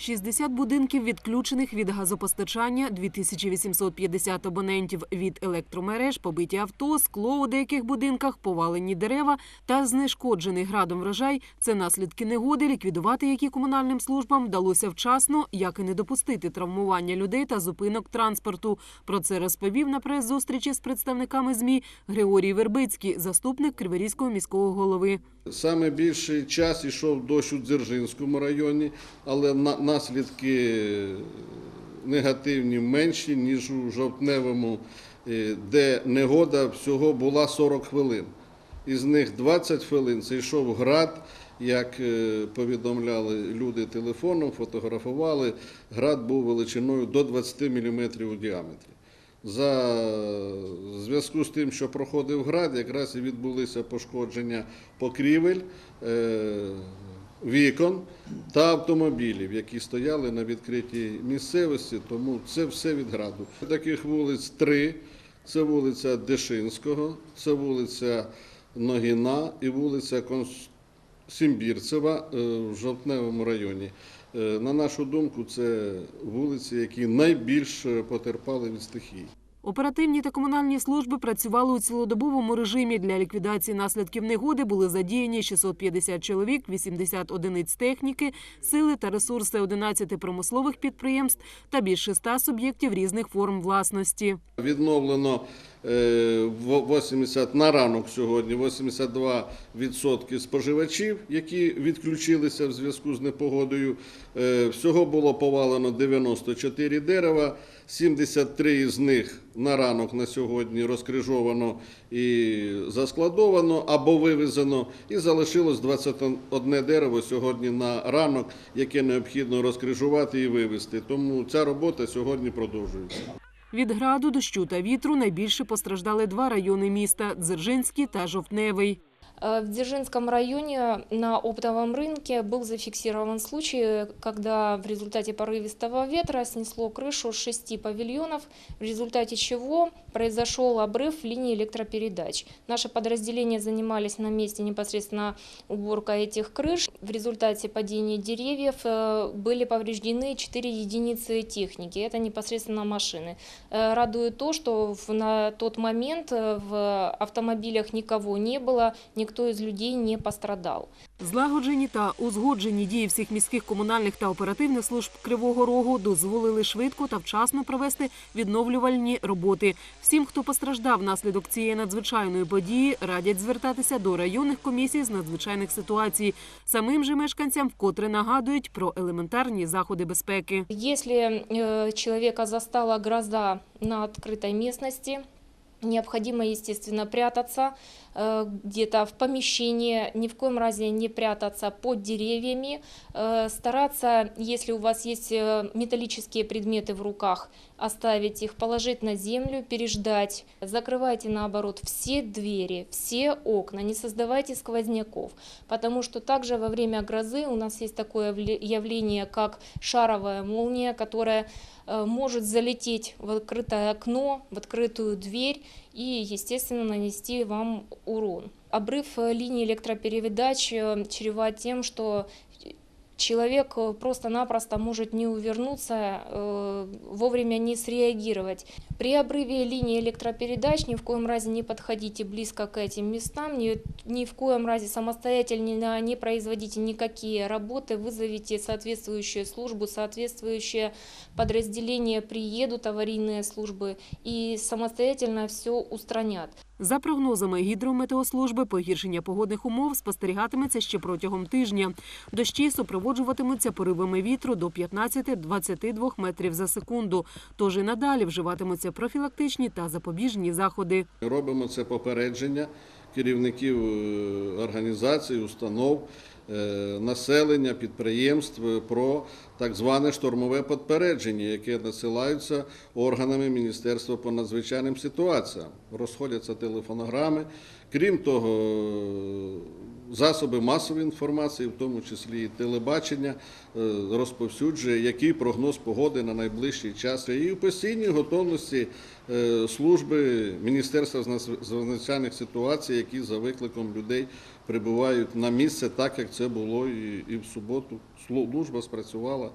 60 будинків відключених від газопостачання, 2850 абонентів від електромереж, побиті авто, скло у деяких будинках, повалені дерева та знешкоджений градом врожай – це наслідки негоди, ліквідувати які комунальним службам вдалося вчасно, як і не допустити травмування людей та зупинок транспорту. Про це розповів на прес-зустрічі з представниками ЗМІ Григорій Вербицький, заступник Криворізького міського голови. Саме більший час йшов дощ у Дзержинському районі, але наслідки негативні менші, ніж у жовтневому, е, де негода всього була 40 хвилин. Із них 20 хвилин це йшов град, як е, повідомляли люди телефоном, фотографували. Град був величиною до 20 мм у діаметрі. За зв'язку з тим, що проходив град, якраз і відбулися пошкодження покрівель, е, вікон та автомобілів, які стояли на відкритій місцевості. Тому це все від граду. Таких вулиць три: це вулиця Дешинського, це вулиця Ногіна і вулиця Конс- Сімбірцева е, в Жовтневому районі. Е, На нашу думку, це вулиці, які найбільш е, потерпали від стихії. Оперативні та комунальні служби працювали у цілодобовому режимі. Для ліквідації наслідків негоди були задіяні 650 чоловік, 80 одиниць техніки, сили та ресурси 11 промислових підприємств та більше 100 суб'єктів різних форм власності. Відновлено 80 на ранок сьогодні 82% споживачів, які відключилися в зв'язку з непогодою. Е, Всього було повалено 94 дерева, 73 з них на ранок на сьогодні розкрижовано і заскладовано або вивезено, і залишилось 21 дерево сьогодні на ранок, яке необхідно розкрижувати і вивезти. Тому ця робота сьогодні продовжується. Від граду, дощу та вітру найбільше постраждали два райони міста – Дзержинський та Жовтневий. Э, В Дзержинском районе на оптовом рынке был зафиксирован случай, когда в результате порывистого ветра снесло крышу шести павильонов, в результате чего произошел обрыв линии электропередач. Наши подразделения занимались на месте непосредственно уборкой этих крыш. В результате падения деревьев э, были повреждены 4 единицы техники, это непосредственно машины. Э, Радует то, что на тот момент в автомобилях никого не было, никто из людей не пострадал. Злагоджені та узгоджені дії всіх міських комунальних та оперативних служб Кривого Рогу дозволили швидко та вчасно провести відновлювальні роботи. Всім, хто постраждав внаслідок цієї надзвичайної події, радять звертатися до районних комісій з надзвичайних ситуацій. Самим же мешканцям вкотре нагадують про елементарні заходи безпеки. Если э, человека застала гроза на открытой местности, необходимо, естественно, прятаться э, где-то в помещении, ни в коем разе не прятаться под деревьями, э, стараться, если у вас есть э, металлические предметы в руках, оставить их, положить на землю, переждать. Закрывайте, наоборот, все двери, все окна, не создавайте сквозняков, потому что также во время грозы у нас есть такое явле- явление, как шаровая молния, которая может залететь в открытое окно, в открытую дверь и, естественно, нанести вам урон. Обрыв э, линии электропередач э, чреват тем, что человек э, просто-напросто может не увернуться, э, вовремя не среагировать. При обрыве линии электропередач ни в коем разе не подходите близко к этим местам, ни, ни в коем разе самостоятельно не производите никакие работы, вызовите соответствующую службу, соответствующее подразделение приедут, аварийные службы, и самостоятельно все устранят. За прогнозами гідрометеослужби, погіршення погодних умов спостерігатиметься ще протягом тижня. Дощі супроводжуватимуться поривами вітру до 15-22 метрів за секунду. Тож і надалі вживатимуться профілактичні та запобіжні заходи. Робимо це попередження керівників е, організацій, установ, е, населення, підприємств про так зване штормове попередження, яке надсилаються органами Міністерства по надзвичайним ситуаціям. Розходяться телефонограми. Крім того, засоби масової інформації, в тому числі і телебачення, е, розповсюджує, який прогноз погоди на найближчий час. І в постійній готовності е, служби Міністерства з надзвичайних ситуацій, які за викликом людей прибувають на місце, так як це було і в суботу. Служба спрацювала.